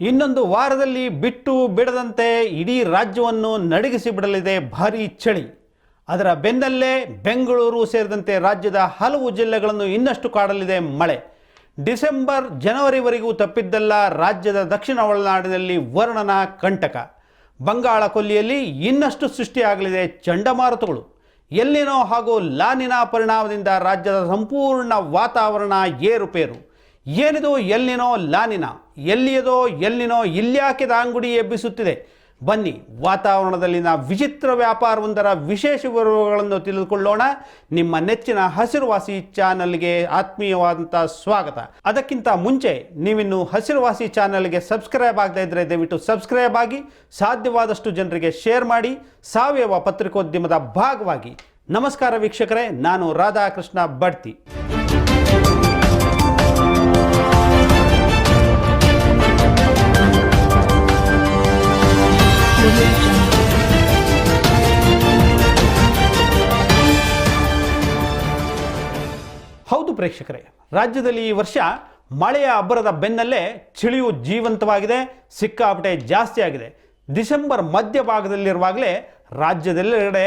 ಇನ್ನೊಂದು ವಾರದಲ್ಲಿ ಬಿಟ್ಟು ಬಿಡದಂತೆ ಇಡೀ ರಾಜ್ಯವನ್ನು ನಡಗಿಸಿ ಬಿಡಲಿದೆ ಭಾರೀ ಚಳಿ. ಅದರ ಬೆನ್ನಲ್ಲೇ ಬೆಂಗಳೂರು ಸೇರಿದಂತೆ ರಾಜ್ಯದ ಹಲವು ಜಿಲ್ಲೆಗಳನ್ನು ಇನ್ನಷ್ಟು ಕಾಡಲಿದೆ ಮಳೆ. ಡಿಸೆಂಬರ್, ಜನವರಿವರೆಗೂ ತಪ್ಪಿದ್ದಲ್ಲ ರಾಜ್ಯದ ದಕ್ಷಿಣ ಒಳನಾಡಿನಲ್ಲಿ ವರ್ಣನ ಕಂಟಕ. ಬಂಗಾಳ ಕೊಲ್ಲಿಯಲ್ಲಿ ಇನ್ನಷ್ಟು ಸೃಷ್ಟಿಯಾಗಲಿದೆ ಚಂಡಮಾರುತಗಳು. ಎಲ್ಲಿನೋ ಹಾಗೂ ಲಾನಿನ ಪರಿಣಾಮದಿಂದ ರಾಜ್ಯದ ಸಂಪೂರ್ಣ ವಾತಾವರಣ ಏರುಪೇರು. ಏನಿದು ಎಲ್ಲಿನೋ ಲಾನಿನ, ಎಲ್ಲಿಯದೋ ಎಲ್ಲಿನೋ ಇಲ್ಯಾಕೆ ದಾಂಗುಡಿ ಎಬ್ಬಿಸುತ್ತಿದೆ. ಬನ್ನಿ, ವಾತಾವರಣದಲ್ಲಿನ ವಿಚಿತ್ರ ವ್ಯಾಪಾರವೊಂದರ ವಿಶೇಷ ವಿವರಗಳನ್ನು ತಿಳಿದುಕೊಳ್ಳೋಣ. ನಿಮ್ಮ ನೆಚ್ಚಿನ ಹಸಿರುವಾಸಿ ಚಾನಲ್ಗೆ ಆತ್ಮೀಯವಾದಂಥ ಸ್ವಾಗತ. ಅದಕ್ಕಿಂತ ಮುಂಚೆ ನೀವಿನ್ನು ಹಸಿರುವಾಸಿ ಚಾನಲ್ಗೆ ಸಬ್ಸ್ಕ್ರೈಬ್ ಆಗದೇ ಇದ್ದರೆ ದಯವಿಟ್ಟು ಸಬ್ಸ್ಕ್ರೈಬ್ ಆಗಿ, ಸಾಧ್ಯವಾದಷ್ಟು ಜನರಿಗೆ ಶೇರ್ ಮಾಡಿ, ಸಾವಯವ ಪತ್ರಿಕೋದ್ಯಮದ ಭಾಗವಾಗಿ. ನಮಸ್ಕಾರ ವೀಕ್ಷಕರೇ, ನಾನು ರಾಧಾಕೃಷ್ಣ ಬಡ್ತಿ. ಹೌದು ಪ್ರೇಕ್ಷಕರೇ, ರಾಜ್ಯದಲ್ಲಿ ಈ ವರ್ಷ ಮಳೆಯ ಅಬ್ಬರದ ಬೆನ್ನಲ್ಲೇ ಚಳಿಯು ಜೀವಂತವಾಗಿದೆ, ಸಿಕ್ಕಾಪಟ್ಟೆ ಜಾಸ್ತಿ ಆಗಿದೆ. ಡಿಸೆಂಬರ್ ಮಧ್ಯಭಾಗದಲ್ಲಿರುವಾಗಲೇ ರಾಜ್ಯದೆಲ್ಲೆಡೆ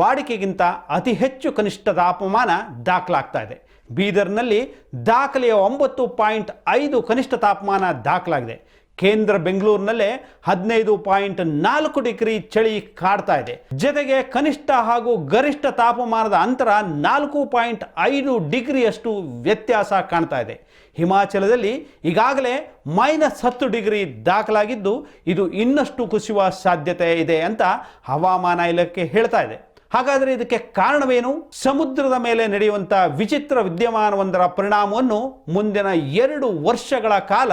ವಾಡಿಕೆಗಿಂತ ಅತಿ ಹೆಚ್ಚು ಕನಿಷ್ಠ ತಾಪಮಾನ ದಾಖಲಾಗ್ತಾ ಇದೆ. ಬೀದರ್ನಲ್ಲಿ ದಾಖಲೆಯ ಒಂಬತ್ತು ಪಾಯಿಂಟ್ ಐದು ಕನಿಷ್ಠ ತಾಪಮಾನ ದಾಖಲಾಗಿದೆ. ಕೇಂದ್ರ ಬೆಂಗಳೂರಿನಲ್ಲೇ ಹದಿನೈದು ಪಾಯಿಂಟ್ ನಾಲ್ಕು ಡಿಗ್ರಿ ಚಳಿ ಕಾಡ್ತಾ ಇದೆ. ಜೊತೆಗೆ ಕನಿಷ್ಠ ಹಾಗೂ ಗರಿಷ್ಠ ತಾಪಮಾನದ ಅಂತರ ನಾಲ್ಕು ಪಾಯಿಂಟ್ ಐದು ಡಿಗ್ರಿಯಷ್ಟು ವ್ಯತ್ಯಾಸ ಕಾಣ್ತಾ ಇದೆ. ಹಿಮಾಚಲದಲ್ಲಿ ಈಗಾಗಲೇ ಮೈನಸ್ ಹತ್ತು ಡಿಗ್ರಿ ದಾಖಲಾಗಿದ್ದು ಇದು ಇನ್ನಷ್ಟು ಕುಸಿಯುವ ಸಾಧ್ಯತೆ ಇದೆ ಅಂತ ಹವಾಮಾನ ಇಲಾಖೆ ಹೇಳ್ತಾ ಇದೆ. ಹಾಗಾದರೆ ಇದಕ್ಕೆ ಕಾರಣವೇನು? ಸಮುದ್ರದ ಮೇಲೆ ನಡೆಯುವಂಥ ವಿಚಿತ್ರ ವಿದ್ಯಮಾನವೊಂದರ ಪರಿಣಾಮವನ್ನು ಮುಂದಿನ ಎರಡು ವರ್ಷಗಳ ಕಾಲ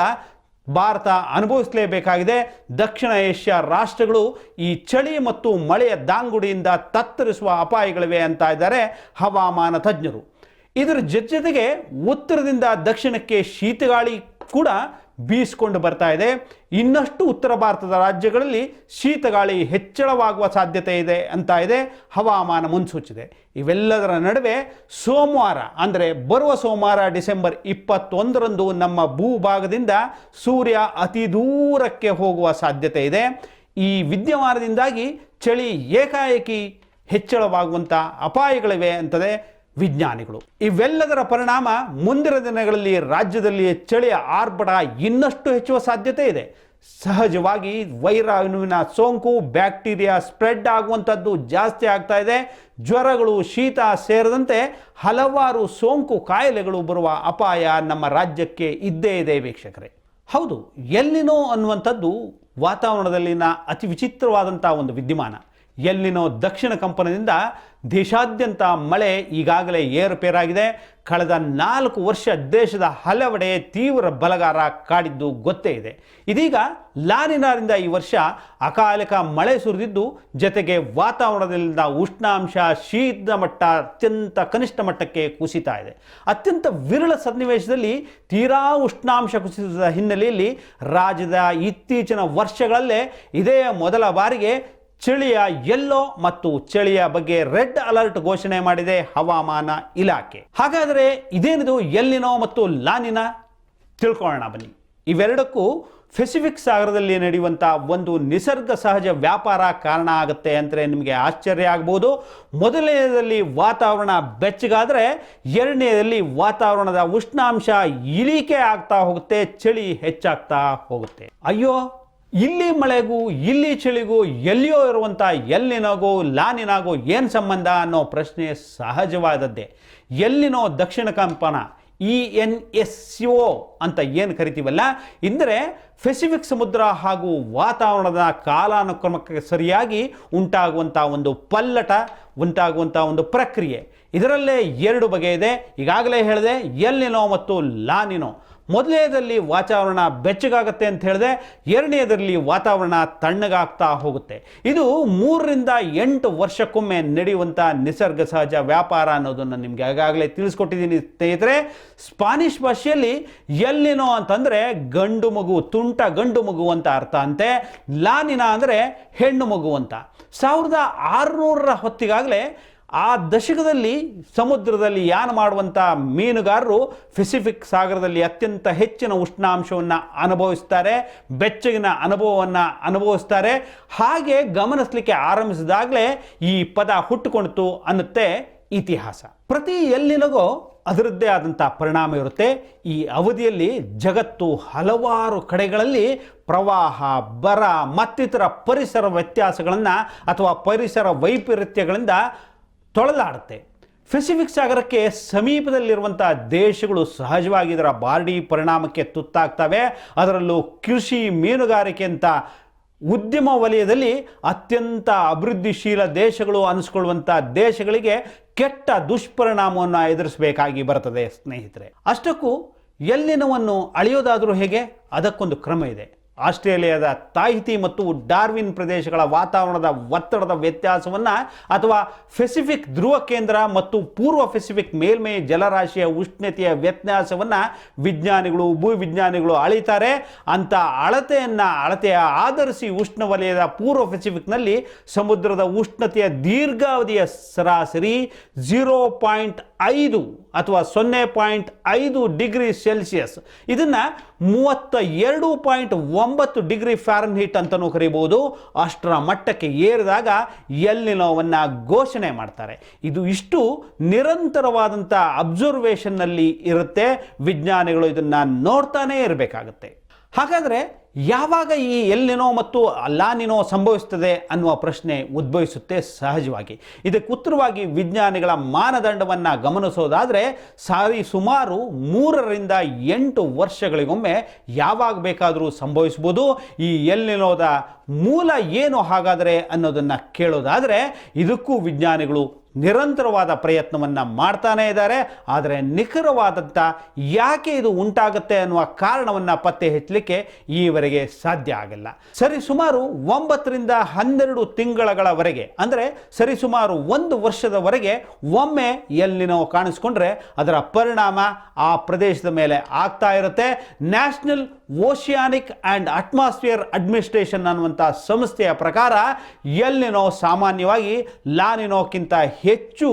ಭಾರತ ಅನುಭವಿಸಲೇಬೇಕಾಗಿದೆ. ದಕ್ಷಿಣ ಏಷ್ಯಾ ರಾಷ್ಟ್ರಗಳು ಈ ಚಳಿ ಮತ್ತು ಮಳೆಯ ದಾಂಗುಡಿಯಿಂದ ತತ್ತರಿಸುವ ಅಪಾಯಗಳಿವೆ ಅಂತ ಇದ್ದಾರೆ ಹವಾಮಾನ ತಜ್ಞರು. ಇದರ ಜೊತೆ ಜೊತೆಗೆ ಉತ್ತರದಿಂದ ದಕ್ಷಿಣಕ್ಕೆ ಶೀತಗಾಳಿ ಕೂಡ ಬೀಸಿಕೊಂಡು ಬರ್ತಾ ಇದೆ. ಇನ್ನಷ್ಟು ಉತ್ತರ ಭಾರತದ ರಾಜ್ಯಗಳಲ್ಲಿ ಶೀತಗಾಳಿ ಹೆಚ್ಚಳವಾಗುವ ಸಾಧ್ಯತೆ ಇದೆ ಅಂತ ಇದೆ. ಹವಾಮಾನ ಮುನ್ಸೂಚಿದೆ. ಇವೆಲ್ಲದರ ನಡುವೆ ಸೋಮವಾರ, ಅಂದರೆ ಬರುವ ಸೋಮವಾರ ಡಿಸೆಂಬರ್ ಇಪ್ಪತ್ತೊಂದರಂದು ನಮ್ಮ ಭೂಭಾಗದಿಂದ ಸೂರ್ಯ ಅತಿ ದೂರಕ್ಕೆ ಹೋಗುವ ಸಾಧ್ಯತೆ ಇದೆ. ಈ ವಿದ್ಯಮಾನದಿಂದಾಗಿ ಚಳಿ ಏಕಾಏಕಿ ಹೆಚ್ಚಳವಾಗುವಂಥ ಅಪಾಯಗಳಿವೆ ಅಂತದೆ ವಿಜ್ಞಾನಿಗಳು. ಇವೆಲ್ಲದರ ಪರಿಣಾಮ ಮುಂದಿನ ದಿನಗಳಲ್ಲಿ ರಾಜ್ಯದಲ್ಲಿ ಚಳಿಯ ಆರ್ಭಟ ಇನ್ನಷ್ಟು ಹೆಚ್ಚುವ ಸಾಧ್ಯತೆ ಇದೆ. ಸಹಜವಾಗಿ ವೈರಾಣುವಿನ ಸೋಂಕು, ಬ್ಯಾಕ್ಟೀರಿಯಾ ಸ್ಪ್ರೆಡ್ ಆಗುವಂಥದ್ದು ಜಾಸ್ತಿ ಆಗ್ತಾ ಇದೆ. ಜ್ವರಗಳು, ಶೀತ ಸೇರಿದಂತೆ ಹಲವಾರು ಸೋಂಕು ಕಾಯಿಲೆಗಳು ಬರುವ ಅಪಾಯ ನಮ್ಮ ರಾಜ್ಯಕ್ಕೆ ಇದ್ದೇ ಇದೆ ವೀಕ್ಷಕರೇ. ಹೌದು, ಎಲ್ಲಿನೋ ಅನ್ನುವಂಥದ್ದು ವಾತಾವರಣದಲ್ಲಿನ ಅತಿ ವಿಚಿತ್ರವಾದಂಥ ಒಂದು ವಿದ್ಯಮಾನ. ಎಲ್ಲಿನೋ ದಕ್ಷಿಣ ಕಂಪನದಿಂದ ದೇಶಾದ್ಯಂತ ಮಳೆ ಈಗಾಗಲೇ ಏರುಪೇರಾಗಿದೆ. ಕಳೆದ ನಾಲ್ಕು ವರ್ಷ ದೇಶದ ಹಲವೆಡೆ ತೀವ್ರ ಬಲಗಾರ ಕಾಡಿದ್ದು ಗೊತ್ತೇ ಇದೆ. ಇದೀಗ ಲಾನಿನಾರಿಂದ ಈ ವರ್ಷ ಅಕಾಲಿಕ ಮಳೆ ಸುರಿದಿದ್ದು, ಜೊತೆಗೆ ವಾತಾವರಣದಲ್ಲಿನ ಉಷ್ಣಾಂಶ ಶೀತ ಮಟ್ಟ ಅತ್ಯಂತ ಕನಿಷ್ಠ ಮಟ್ಟಕ್ಕೆ ಕುಸಿತಾ ಇದೆ. ಅತ್ಯಂತ ವಿರಳ ಸನ್ನಿವೇಶದಲ್ಲಿ ತೀರಾ ಉಷ್ಣಾಂಶ ಕುಸಿತದ ಹಿನ್ನೆಲೆಯಲ್ಲಿ ರಾಜ್ಯದ ಇತ್ತೀಚಿನ ವರ್ಷಗಳಲ್ಲೇ ಇದೇ ಮೊದಲ ಬಾರಿಗೆ ಚಳಿಯ ಎಲ್ಲೋ ಮತ್ತು ಚಳಿಯ ಬಗ್ಗೆ ರೆಡ್ ಅಲರ್ಟ್ ಘೋಷಣೆ ಮಾಡಿದೆ ಹವಾಮಾನ ಇಲಾಖೆ. ಹಾಗಾದರೆ ಇದೇನಿದು ಎಲ್ಲಿನೋ ಮತ್ತು ಲಾನಿನ? ತಿಳ್ಕೊಳ್ಳೋಣ ಬನ್ನಿ. ಇವೆರಡಕ್ಕೂ ಪೆಸಿಫಿಕ್ ಸಾಗರದಲ್ಲಿ ನಡೆಯುವಂಥ ಒಂದು ನಿಸರ್ಗ ಸಹಜ ವ್ಯಾಪಾರ ಕಾರಣ ಆಗುತ್ತೆ ಅಂದರೆ ನಿಮಗೆ ಆಶ್ಚರ್ಯ ಆಗ್ಬೋದು. ಮೊದಲನೇದಲ್ಲಿ ವಾತಾವರಣ ಬೆಚ್ಚಗಾದರೆ ಎರಡನೇದಲ್ಲಿ ವಾತಾವರಣದ ಉಷ್ಣಾಂಶ ಇಳಿಕೆ ಆಗ್ತಾ ಹೋಗುತ್ತೆ, ಚಳಿ ಹೆಚ್ಚಾಗ್ತಾ ಹೋಗುತ್ತೆ. ಅಯ್ಯೋ ಇಲ್ಲಿ ಮಳೆಗೂ, ಇಲ್ಲಿ ಚಳಿಗೂ ಎಲ್ಲಿಯೋ ಇರುವಂಥ ಎಲ್ಲಿನಾಗೋ, ಲಾನಿನಾಗೋ ಏನು ಸಂಬಂಧ ಅನ್ನೋ ಪ್ರಶ್ನೆ ಸಹಜವಾದದ್ದೇ. ಎಲ್ಲಿನೋ ದಕ್ಷಿಣ ಕಂಪನ, ಇ ಎನ್ ಎಸ್ ಸಿ ಒ ಅಂತ ಏನು ಕರಿತೀವಲ್ಲ ಎಂದರೆ ಪೆಸಿಫಿಕ್ ಸಮುದ್ರ ಹಾಗೂ ವಾತಾವರಣದ ಕಾಲಾನುಕ್ರಮಕ್ಕೆ ಸರಿಯಾಗಿ ಉಂಟಾಗುವಂಥ ಒಂದು ಪಲ್ಲಟ, ಉಂಟಾಗುವಂಥ ಒಂದು ಪ್ರಕ್ರಿಯೆ. ಇದರಲ್ಲೇ ಎರಡು ಬಗೆ ಇದೆ. ಈಗಾಗಲೇ ಹೇಳಿದೆ, ಎಲ್ಲಿನೋ ಮತ್ತು ಲಾನಿನೋ. ಮೊದಲನೇದಲ್ಲಿ ವಾತಾವರಣ ಬೆಚ್ಚಗಾಗುತ್ತೆ ಅಂತ ಹೇಳಿದೆ ಎರಡನೇದರಲ್ಲಿ ವಾತಾವರಣ ತಣ್ಣಗಾಗ್ತಾ ಹೋಗುತ್ತೆ. ಇದು ಮೂರರಿಂದ ಎಂಟು ವರ್ಷಕ್ಕೊಮ್ಮೆ ನಡೆಯುವಂಥ ನಿಸರ್ಗ ಸಹಜ ವ್ಯಾಪಾರ ಅನ್ನೋದನ್ನು ನಿಮಗೆ ಆಗಾಗಲೇ ತಿಳಿಸ್ಕೊಟ್ಟಿದ್ದೀನಿ ಸ್ನೇಹಿತರೆ. ಸ್ಪಾನಿಷ್ ಭಾಷೆಯಲ್ಲಿ ಎಲ್ಲಿನೋ ಅಂತಂದರೆ ಗಂಡು ಮಗು, ತುಂಟ ಗಂಡು ಮಗು ಅಂತ ಅರ್ಥ ಅಂತೆ. ಲಾನಿನ ಅಂದರೆ ಹೆಣ್ಣು ಮಗು ಅಂತ. ಸಾವಿರದ ಆರುನೂರರ ಹೊತ್ತಿಗಾಗಲೇ ಆ ದಶಕದಲ್ಲಿ ಸಮುದ್ರದಲ್ಲಿ ಯಾನ ಮಾಡುವಂಥ ಮೀನುಗಾರರು ಪೆಸಿಫಿಕ್ ಸಾಗರದಲ್ಲಿ ಅತ್ಯಂತ ಹೆಚ್ಚಿನ ಉಷ್ಣಾಂಶವನ್ನು ಅನುಭವಿಸ್ತಾರೆ, ಬೆಚ್ಚಗಿನ ಅನುಭವವನ್ನು ಅನುಭವಿಸ್ತಾರೆ. ಹಾಗೆ ಗಮನಿಸಲಿಕ್ಕೆ ಆರಂಭಿಸಿದಾಗಲೇ ಈ ಪದ ಹುಟ್ಟುಕೊಂಡಿತು ಅನ್ನುತ್ತೆ ಇತಿಹಾಸ. ಪ್ರತಿ ಎಲ್ಲಿನಗೋ ಅದರದ್ದೇ ಆದಂಥ ಪರಿಣಾಮ ಇರುತ್ತೆ. ಈ ಅವಧಿಯಲ್ಲಿ ಜಗತ್ತು ಹಲವಾರು ಕಡೆಗಳಲ್ಲಿ ಪ್ರವಾಹ, ಬರ ಮತ್ತಿತರ ಪರಿಸರ ವ್ಯತ್ಯಾಸಗಳನ್ನು ಅಥವಾ ಪರಿಸರ ವೈಪರೀತ್ಯಗಳಿಂದ ತೊಳೆದಾಡುತ್ತೆ ಪೆಸಿಫಿಕ್ ಸಾಗರಕ್ಕೆ ಸಮೀಪದಲ್ಲಿರುವಂಥ ದೇಶಗಳು ಸಹಜವಾಗಿ ಇದರ ಬಾರ್ಡಿ ಪರಿಣಾಮಕ್ಕೆ ತುತ್ತಾಗ್ತವೆ. ಅದರಲ್ಲೂ ಕೃಷಿ ಮೀನುಗಾರಿಕೆ ಅಂತ ಉದ್ಯಮ ವಲಯದಲ್ಲಿ ಅತ್ಯಂತ ಅಭಿವೃದ್ಧಿಶೀಲ ದೇಶಗಳು ಅನಿಸ್ಕೊಳ್ಳುವಂಥ ದೇಶಗಳಿಗೆ ಕೆಟ್ಟ ದುಷ್ಪರಿಣಾಮವನ್ನು ಎದುರಿಸಬೇಕಾಗಿ ಬರ್ತದೆ ಸ್ನೇಹಿತರೆ. ಅಷ್ಟಕ್ಕೂ ಎಲ್ಲಿನವನ್ನು ಅಳೆಯೋದಾದರೂ ಹೇಗೆ? ಅದಕ್ಕೊಂದು ಕ್ರಮ ಇದೆ. ಆಸ್ಟ್ರೇಲಿಯಾದ ತಾಹಿತಿ ಮತ್ತು ಡಾರ್ವಿನ್ ಪ್ರದೇಶಗಳ ವಾತಾವರಣದ ಒತ್ತಡದ ವ್ಯತ್ಯಾಸವನ್ನು ಅಥವಾ ಪೆಸಿಫಿಕ್ ಧ್ರುವ ಕೇಂದ್ರ ಮತ್ತು ಪೂರ್ವ ಪೆಸಿಫಿಕ್ ಮೇಲ್ಮೈ ಜಲರಾಶಿಯ ಉಷ್ಣತೆಯ ವ್ಯತ್ಯಾಸವನ್ನು ವಿಜ್ಞಾನಿಗಳು, ಭೂವಿಜ್ಞಾನಿಗಳು ಅಳಿತಾರೆ. ಅಂಥ ಅಳತೆಯನ್ನು ಅಳತೆಯ ಆಧರಿಸಿ ಉಷ್ಣವಲಯದ ಪೂರ್ವ ಪೆಸಿಫಿಕ್ನಲ್ಲಿ ಸಮುದ್ರದ ಉಷ್ಣತೆಯ ದೀರ್ಘಾವಧಿಯ ಸರಾಸರಿ ಜೀರೋ ಪಾಯಿಂಟ್ ಐದು ಅಥವಾ ಸೊನ್ನೆ ಪಾಯಿಂಟ್ ಐದು ಡಿಗ್ರಿ ಸೆಲ್ಸಿಯಸ್. ಇದನ್ನು ಮೂವತ್ತ ಎರಡು ಪಾಯಿಂಟ್ ಒಂಬತ್ತು ಡಿಗ್ರಿ ಫ್ಯಾರನ್ಹೀಟ್ ಅಂತಲೂ ಕರಿಬೋದು. ಅಷ್ಟರ ಮಟ್ಟಕ್ಕೆ ಏರಿದಾಗ ಎಲ್ಲಿನೋವನ್ನು ಘೋಷಣೆ ಮಾಡ್ತಾರೆ. ಇದು ಇಷ್ಟು ನಿರಂತರವಾದಂಥ ಅಬ್ಸರ್ವೇಷನ್ನಲ್ಲಿ ಇರುತ್ತೆ. ವಿಜ್ಞಾನಿಗಳು ಇದನ್ನು ನೋಡ್ತಾನೇ ಇರಬೇಕಾಗುತ್ತೆ. ಹಾಗಾದರೆ ಯಾವಾಗ ಈ ಎಲ್ಲಿನೋ ಮತ್ತು ಲಾನಿನೋ ಸಂಭವಿಸ್ತದೆ ಅನ್ನುವ ಪ್ರಶ್ನೆ ಉದ್ಭವಿಸುತ್ತೆ ಸಹಜವಾಗಿ. ಇದಕ್ಕೆ ಉತ್ತರವಾಗಿ ವಿಜ್ಞಾನಿಗಳ ಮಾನದಂಡವನ್ನು ಗಮನಿಸೋದಾದರೆ ಸಾರಿ ಸುಮಾರು ಮೂರರಿಂದ ಎಂಟು ವರ್ಷಗಳಿಗೊಮ್ಮೆ ಯಾವಾಗ ಬೇಕಾದರೂ ಸಂಭವಿಸ್ಬೋದು. ಈ ಎಲ್ಲಿನೋದ ಮೂಲ ಏನು ಹಾಗಾದರೆ ಅನ್ನೋದನ್ನು ಕೇಳೋದಾದರೆ ಇದಕ್ಕೂ ವಿಜ್ಞಾನಿಗಳು ನಿರಂತರವಾದ ಪ್ರಯತ್ನವನ್ನು ಮಾಡ್ತಾನೇ ಇದ್ದಾರೆ. ಆದರೆ ನಿಖರವಾದಂಥ ಯಾಕೆ ಇದು ಉಂಟಾಗುತ್ತೆ ಅನ್ನುವ ಕಾರಣವನ್ನು ಪತ್ತೆ ಹಚ್ಚಲಿಕ್ಕೆ ಈವರೆಗೆ ಸಾಧ್ಯ ಆಗಿಲ್ಲ. ಸರಿ ಸುಮಾರು ಒಂಬತ್ತರಿಂದ ಹನ್ನೆರಡು ತಿಂಗಳಗಳವರೆಗೆ, ಅಂದರೆ ಸರಿಸುಮಾರು ಒಂದು ವರ್ಷದವರೆಗೆ ಒಮ್ಮೆ ಎಲ್ಲಿನೋ ಕಾಣಿಸ್ಕೊಂಡ್ರೆ ಅದರ ಪರಿಣಾಮ ಆ ಪ್ರದೇಶದ ಮೇಲೆ ಆಗ್ತಾ ಇರುತ್ತೆ. National oceanic and atmosphere administration ಅನ್ನುವಂಥ ಸಂಸ್ಥೆಯ ಪ್ರಕಾರ ಎಲ್ಲಿನೋ ಸಾಮಾನ್ಯವಾಗಿ ಲಾನಿನೋಕ್ಕಿಂತ ಹೆಚ್ಚು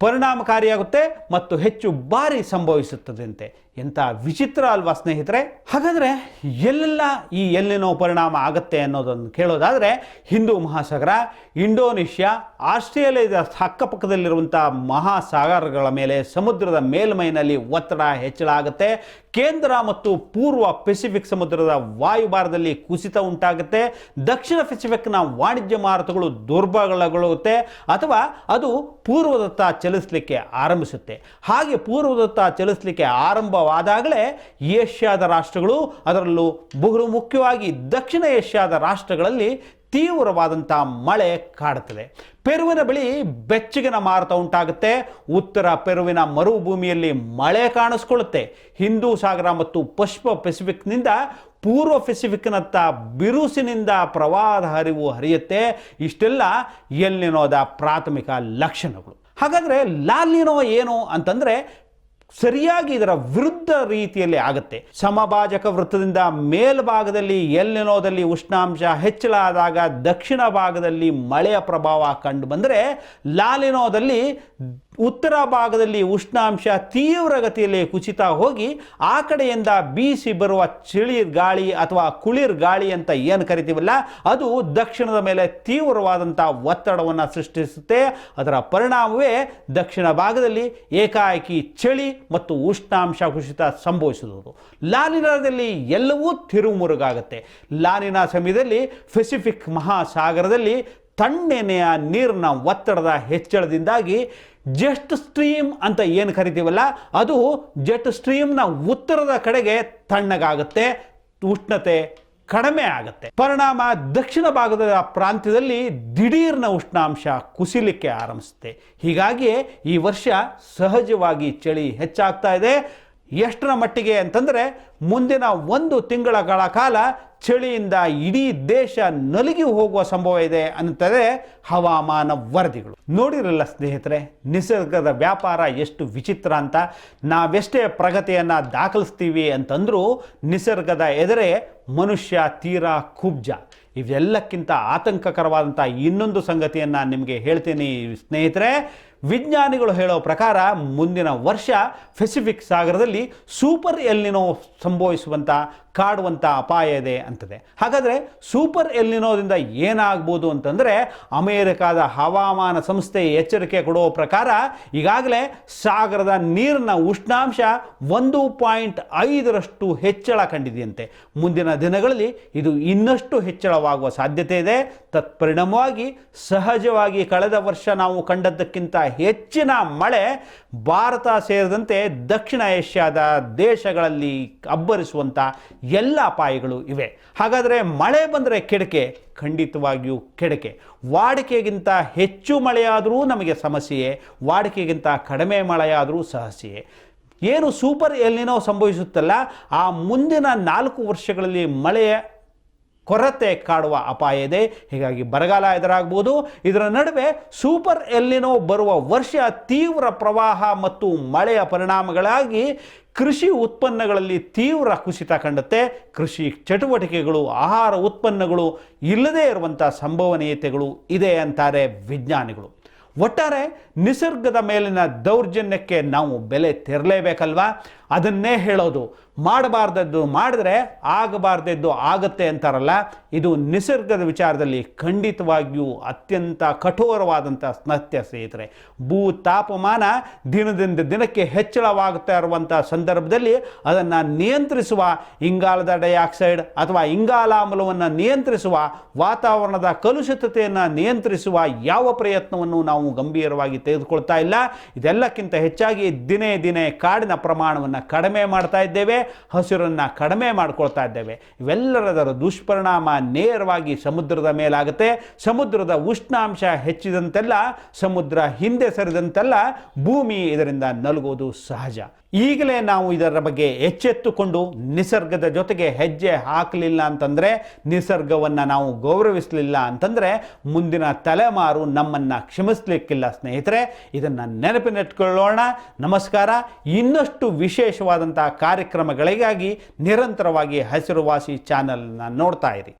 ಪರಿಣಾಮಕಾರಿಯಾಗುತ್ತೆ ಮತ್ತು ಹೆಚ್ಚು ಬಾರಿ ಸಂಭವಿಸುತ್ತದಂತೆ. ಎಂಥ ವಿಚಿತ್ರ ಅಲ್ವಾ ಸ್ನೇಹಿತರೆ? ಹಾಗಾದರೆ ಎಲ್ಲೆಲ್ಲ ಈ ಎಲ್ಲೆನೋ ಪರಿಣಾಮ ಆಗುತ್ತೆ ಅನ್ನೋದನ್ನು ಕೇಳೋದಾದರೆ ಹಿಂದೂ ಮಹಾಸಾಗರ, ಇಂಡೋನೇಷ್ಯಾ, ಆಸ್ಟ್ರೇಲಿಯಾದ ಅಕ್ಕಪಕ್ಕದಲ್ಲಿರುವಂಥ ಮಹಾಸಾಗರಗಳ ಮೇಲೆ ಸಮುದ್ರದ ಮೇಲ್ಮೈನಲ್ಲಿ ಒತ್ತಡ ಹೆಚ್ಚಳ ಆಗುತ್ತೆ. ಕೇಂದ್ರ ಮತ್ತು ಪೂರ್ವ ಪೆಸಿಫಿಕ್ ಸಮುದ್ರದ ವಾಯುಭಾರದಲ್ಲಿ ಕುಸಿತ ಉಂಟಾಗುತ್ತೆ. ದಕ್ಷಿಣ ಪೆಸಿಫಿಕ್ನ ವಾಣಿಜ್ಯ ಮಾರುತಗಳು ದುರ್ಬಲಗೊಳ್ಳುತ್ತೆ ಅಥವಾ ಅದು ಪೂರ್ವದತ್ತ ಚಲಿಸಲಿಕ್ಕೆ ಆರಂಭಿಸುತ್ತೆ. ಹಾಗೆ ಪೂರ್ವದತ್ತ ಚಲಿಸಲಿಕ್ಕೆ ಆರಂಭವಾದಾಗಲೇ ಏಷ್ಯಾದ ರಾಷ್ಟ್ರಗಳು ಅದರಲ್ಲೂ ಬಹು ಮುಖ್ಯವಾಗಿ ದಕ್ಷಿಣ ಏಷ್ಯಾದ ರಾಷ್ಟ್ರಗಳಲ್ಲಿ ತೀವ್ರವಾದಂಥ ಮಳೆ ಕಾಡುತ್ತದೆ. ಪೆರುವಿನ ಬಳಿ ಬೆಚ್ಚಗಿನ ಮಾರುತ ಉಂಟಾಗುತ್ತೆ. ಉತ್ತರ ಪೆರುವಿನ ಮರುಭೂಮಿಯಲ್ಲಿ ಮಳೆ ಕಾಣಿಸ್ಕೊಳ್ಳುತ್ತೆ. ಹಿಂದೂ ಸಾಗರ ಮತ್ತು ಪಶ್ಚಿಮ ಪೆಸಿಫಿಕ್ನಿಂದ ಪೂರ್ವ ಪೆಸಿಫಿಕ್ನತ್ತ ಬಿರುಸಿನಿಂದ ಪ್ರವಾಹದ ಹರಿವು ಹರಿಯುತ್ತೆ. ಇಷ್ಟೆಲ್ಲ ಎಲ್ಲಿನೋದ ಪ್ರಾಥಮಿಕ ಲಕ್ಷಣಗಳು. ಹಾಗಾದರೆ ಲಾಲಿನೋ ಏನು ಅಂತಂದರೆ ಸರಿಯಾಗಿ ಇದರ ವಿರುದ್ಧ ರೀತಿಯಲ್ಲಿ ಆಗುತ್ತೆ. ಸಮಭಾಜಕ ವೃತ್ತದಿಂದ ಮೇಲ್ಭಾಗದಲ್ಲಿ ಎಲ್ಲಿನೋದಲ್ಲಿ ಉಷ್ಣಾಂಶ ಹೆಚ್ಚಳ ಆದಾಗ ದಕ್ಷಿಣ ಭಾಗದಲ್ಲಿ ಮಳೆಯ ಪ್ರಭಾವ ಕಂಡು ಬಂದರೆ ಲಾಲಿನೋದಲ್ಲಿ ಉತ್ತರ ಭಾಗದಲ್ಲಿ ಉಷ್ಣಾಂಶ ತೀವ್ರಗತಿಯಲ್ಲಿ ಕುಸಿತ ಹೋಗಿ ಆ ಕಡೆಯಿಂದ ಬೀಸಿ ಬರುವ ಚಳಿ ಗಾಳಿ ಅಥವಾ ಕುಳಿರ್ ಗಾಳಿ ಅಂತ ಏನು ಕರಿತೀವಲ್ಲ, ಅದು ದಕ್ಷಿಣದ ಮೇಲೆ ತೀವ್ರವಾದಂಥ ಒತ್ತಡವನ್ನು ಸೃಷ್ಟಿಸುತ್ತೆ. ಅದರ ಪರಿಣಾಮವೇ ದಕ್ಷಿಣ ಭಾಗದಲ್ಲಿ ಏಕಾಏಕಿ ಚಳಿ ಮತ್ತು ಉಷ್ಣಾಂಶ ಕುಸಿತ ಸಂಭವಿಸುವುದು. ಲಾನಿನಾದಲ್ಲಿ ಎಲ್ಲವೂ ತಿರುಮುರುಗಾಗುತ್ತೆ. ಲಾನಿನ ಸಮಯದಲ್ಲಿ ಪೆಸಿಫಿಕ್ ಮಹಾಸಾಗರದಲ್ಲಿ ತಣ್ಣೆನೆಯ ನೀರಿನ ಒತ್ತಡದ ಹೆಚ್ಚಳದಿಂದಾಗಿ ಜೆಟ್ ಸ್ಟ್ರೀಮ್ ಅಂತ ಏನು ಕರಿತೀವಲ್ಲ, ಅದು ಜೆಟ್ ಸ್ಟ್ರೀಮ್ನ ಉತ್ತರದ ಕಡೆಗೆ ತಣ್ಣಗಾಗುತ್ತೆ, ಉಷ್ಣತೆ ಕಡಿಮೆ ಆಗುತ್ತೆ. ಪರಿಣಾಮ ದಕ್ಷಿಣ ಭಾಗದ ಪ್ರಾಂತ್ಯದಲ್ಲಿ ದಿಢೀರ್ನ ಉಷ್ಣಾಂಶ ಕುಸಿಲಿಕ್ಕೆ ಆರಂಭಿಸುತ್ತೆ. ಹೀಗಾಗಿಯೇ ಈ ವರ್ಷ ಸಹಜವಾಗಿ ಚಳಿ ಹೆಚ್ಚಾಗ್ತಾ ಇದೆ. ಎಷ್ಟರ ಮಟ್ಟಿಗೆ ಅಂತಂದರೆ ಮುಂದಿನ ಒಂದು ತಿಂಗಳ ಕಾಲ ಚಳಿಯಿಂದ ಇಡೀ ದೇಶ ನಲುಗಿ ಹೋಗುವ ಸಂಭವ ಇದೆ ಅಂತದೆ ಹವಾಮಾನ ವರದಿಗಳು. ನೋಡಿರಲ್ಲ ಸ್ನೇಹಿತರೆ, ನಿಸರ್ಗದ ವ್ಯಾಪಾರ ಎಷ್ಟು ವಿಚಿತ್ರ ಅಂತ. ನಾವೆಷ್ಟೇ ಪ್ರಗತಿಯನ್ನು ದಾಖಲಿಸ್ತೀವಿ ಅಂತಂದರೂ ನಿಸರ್ಗದ ಎದುರೇ ಮನುಷ್ಯ ತೀರಾ ಕುಬ್ಜ. ಇವೆಲ್ಲಕ್ಕಿಂತ ಆತಂಕಕರವಾದಂಥ ಇನ್ನೊಂದು ಸಂಗತಿಯನ್ನು ನಿಮಗೆ ಹೇಳ್ತೀನಿ ಸ್ನೇಹಿತರೆ ವಿಜ್ಞಾನಿಗಳು ಹೇಳೋ ಪ್ರಕಾರ ಮುಂದಿನ ವರ್ಷ ಪೆಸಿಫಿಕ್ ಸಾಗರದಲ್ಲಿ ಸೂಪರ್ ಎಲ್ಲಿನೋ ಸಂಭವಿಸುವಂಥ ಕಾಡುವಂಥ ಅಪಾಯ ಇದೆ ಅಂತದೆ. ಹಾಗಾದರೆ ಸೂಪರ್ ಎಲ್ಲಿನೋದಿಂದ ಏನಾಗ್ಬೋದು ಅಂತಂದರೆ ಅಮೇರಿಕಾದ ಹವಾಮಾನ ಸಂಸ್ಥೆ ಎಚ್ಚರಿಕೆ ಕೊಡುವ ಪ್ರಕಾರ ಈಗಾಗಲೇ ಸಾಗರದ ನೀರಿನ ಉಷ್ಣಾಂಶ ಒಂದು ಪಾಯಿಂಟ್ ಐದರಷ್ಟು ಹೆಚ್ಚಳ ಕಂಡಿದೆಯಂತೆ. ಮುಂದಿನ ದಿನಗಳಲ್ಲಿ ಇದು ಇನ್ನಷ್ಟು ಹೆಚ್ಚಳವಾಗುವ ಸಾಧ್ಯತೆ ಇದೆ. ತತ್ಪರಿಣಾಮವಾಗಿ ಸಹಜವಾಗಿ ಕಳೆದ ವರ್ಷ ನಾವು ಕಂಡದ್ದಕ್ಕಿಂತ ಹೆಚ್ಚಿನ ಮಳೆ ಭಾರತ ಸೇರಿದಂತೆ ದಕ್ಷಿಣ ಏಷ್ಯಾದ ದೇಶಗಳಲ್ಲಿ ಅಬ್ಬರಿಸುವಂಥ ಎಲ್ಲ ಅಪಾಯಗಳು ಇವೆ. ಹಾಗಾದರೆ ಮಳೆ ಬಂದರೆ ಕೆಡಕೆ? ಖಂಡಿತವಾಗಿಯೂ ಕೆಡಕೆ. ವಾಡಿಕೆಗಿಂತ ಹೆಚ್ಚು ಮಳೆಯಾದರೂ ನಮಗೆ ಸಮಸ್ಯೆಯೇ. ವಾಡಿಕೆಗಿಂತ ಕಡಿಮೆ ಮಳೆಯಾದರೂ ಸಮಸ್ಯೆಯೇ ಏನು ಸೂಪರ್ ಎಲ್ಲಿನೋ ಸಂಭವಿಸುತ್ತಲ್ಲ, ಆ ಮುಂದಿನ ನಾಲ್ಕು ವರ್ಷಗಳಲ್ಲಿ ಮಳೆಯ ಕೊರತೆ ಕಾಡುವ ಅಪಾಯ ಇದೆ. ಹೀಗಾಗಿ ಬರಗಾಲ ಎದುರಾಗಬಹುದು ಇದರ ನಡುವೆ ಸೂಪರ್ ಎಲ್ಲಿನೋ ಬರುವ ವರ್ಷ ತೀವ್ರ ಪ್ರವಾಹ ಮತ್ತು ಮಳೆಯ ಪರಿಣಾಮಗಳಾಗಿ ಕೃಷಿ ಉತ್ಪನ್ನಗಳಲ್ಲಿ ತೀವ್ರ ಕುಸಿತ ಕಂಡುತ್ತೆ. ಕೃಷಿ ಚಟುವಟಿಕೆಗಳು, ಆಹಾರ ಉತ್ಪನ್ನಗಳು ಇಲ್ಲದೇ ಇರುವಂಥ ಸಂಭವನೀಯತೆಗಳು ಇದೆ ಅಂತಾರೆ ವಿಜ್ಞಾನಿಗಳು. ಒಟ್ಟಾರೆ ನಿಸರ್ಗದ ಮೇಲಿನ ದೌರ್ಜನ್ಯಕ್ಕೆ ನಾವು ಬೆಲೆ ತೆರಲೇಬೇಕಲ್ವಾ? ಅದನ್ನೇ ಹೇಳೋದು. ಮಾಡಬಾರ್ದದ್ದು ಮಾಡಿದ್ರೆ ಆಗಬಾರ್ದದ್ದು ಆಗತ್ತೆ ಅಂತಾರಲ್ಲ? ಇದು ನಿಸರ್ಗದ ವಿಚಾರದಲ್ಲಿ ಖಂಡಿತವಾಗಿಯೂ ಅತ್ಯಂತ ಕಠೋರವಾದಂಥ ಸ್ನತ್ಯ ಸ್ನೇಹಿತರೆ. ಭೂ ತಾಪಮಾನ ದಿನದಿಂದ ದಿನಕ್ಕೆ ಹೆಚ್ಚಳವಾಗುತ್ತಾ ಇರುವಂಥ ಸಂದರ್ಭದಲ್ಲಿ ಅದನ್ನು ನಿಯಂತ್ರಿಸುವ ಇಂಗಾಲದ ಡೈಆಕ್ಸೈಡ್ ಅಥವಾ ಇಂಗಾಲಾಮ್ಲವನ್ನು ನಿಯಂತ್ರಿಸುವ ವಾತಾವರಣದ ಕಲುಷಿತತೆಯನ್ನು ನಿಯಂತ್ರಿಸುವ ಯಾವ ಪ್ರಯತ್ನವನ್ನು ನಾವು ಗಂಭೀರವಾಗಿ ತೆಗೆದುಕೊಳ್ತಾ ಇಲ್ಲ. ಇದೆಲ್ಲಕ್ಕಿಂತ ಹೆಚ್ಚಾಗಿ ದಿನೇ ದಿನೇ ಕಾಡಿನ ಪ್ರಮಾಣವನ್ನು ಕಡಿಮೆ ಮಾಡ್ತಾ ಇದ್ದೇವೆ, ಹಸಿರನ್ನು ಕಡಿಮೆ ಮಾಡ್ಕೊಳ್ತಾ ಇದ್ದೇವೆ. ಇವೆಲ್ಲರದರ ದುಷ್ಪರಿಣಾಮ ನೇರವಾಗಿ ಸಮುದ್ರದ ಮೇಲಾಗುತ್ತೆ. ಸಮುದ್ರದ ಉಷ್ಣಾಂಶ ಹೆಚ್ಚಿದಂತೆಲ್ಲ, ಸಮುದ್ರ ಹಿಂದೆ ಸರಿದಂತೆಲ್ಲ ಭೂಮಿ ಇದರಿಂದ ನಲುಗೋದು ಸಹಜ. ಈಗಲೇ ನಾವು ಇದರ ಬಗ್ಗೆ ಎಚ್ಚೆತ್ತುಕೊಂಡು ನಿಸರ್ಗದ ಜೊತೆಗೆ ಹೆಜ್ಜೆ ಹಾಕಲಿಲ್ಲ ಅಂತಂದರೆ, ನಿಸರ್ಗವನ್ನು ನಾವು ಗೌರವಿಸಲಿಲ್ಲ ಅಂತಂದರೆ, ಮುಂದಿನ ತಲೆಮಾರು ನಮ್ಮನ್ನು ಕ್ಷಮಿಸಲಿಕ್ಕಿಲ್ಲ ಸ್ನೇಹಿತರೆ ಇದನ್ನು ನೆನಪಿನಿಟ್ಕೊಳ್ಳೋಣ. ನಮಸ್ಕಾರ. ಇನ್ನಷ್ಟು ವಿಶೇಷವಾದಂಥ ಕಾರ್ಯಕ್ರಮಗಳಿಗಾಗಿ ನಿರಂತರವಾಗಿ ಹಸಿರುವಾಸಿ ಚಾನಲ್ನ ನೋಡ್ತಾ ಇರಿ.